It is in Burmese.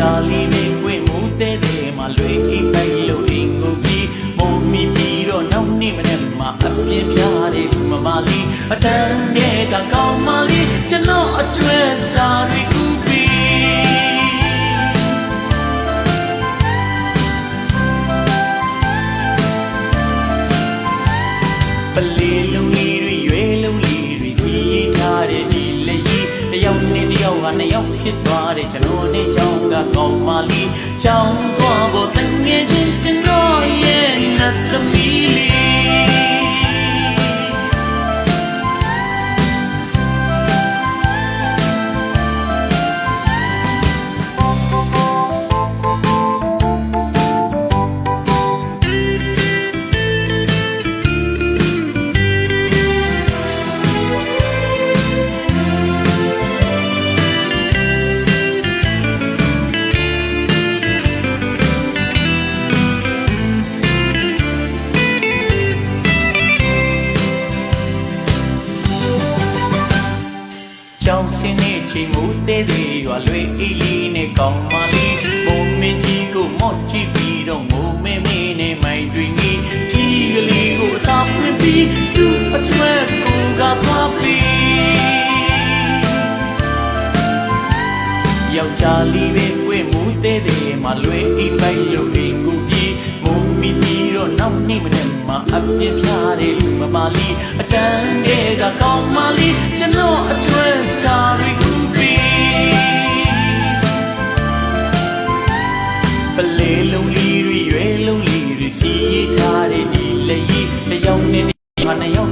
ယောက်ျားလေးနဲ့တွေ့မှုတဲ့တဲ့မှာလွေအိပ်ပိုက်လို့အင်ကိုပြီးမုံမီပြီးတော့နောက်နေ့မနေ့မှာအပြင်းပြတဲ့မမလေးအတန်းတဲ့ကကောင်းမလေးကျွန်တော်အတွဲစားရီကူ နဲ့တစ်ယောက်ကနှစ်ယောက်ဖြစ်သွားတဲ့ကျွန်တော်နဲ့ချောင်းကကောင်းမလေးချောင်းသွားဖို့တငယ်ချင်းကျွန်တော်ရဲ့နတ်သမီး ကြောင်စင်းနေချိန်မူသေးသေးရွာလွေအေးလေးနဲ့ကောင်းမလေးဘုံမင်းကြီးကိုမော့ကြည့်ပြီးတော့ငိုမဲမဲနဲ့မိုင်တွင်ကြီးကြီးကလေးကိုအသာဖွင့်ပြီးသူ့အတွက်ကိုကသွားပြီးယောက်ျားလေးပဲတွေ့မှုသေးသေးမှလွေအိပ်ပိုက်လို့အိမ်ကိုပြီးမုံမီ ရောက်နေမနဲ့မှာအပြင်းပြားတဲ့လူမမာလီအတန်းတွေကကောင်းမလီကျွန်တော်အတွဲစာရီကူပီပလေလုံးလီတွေရွယ်လုံးလီတွေစီထားတဲ့ဒီလေကြီးတယောက်နဲ့ဒီဟာနဲ့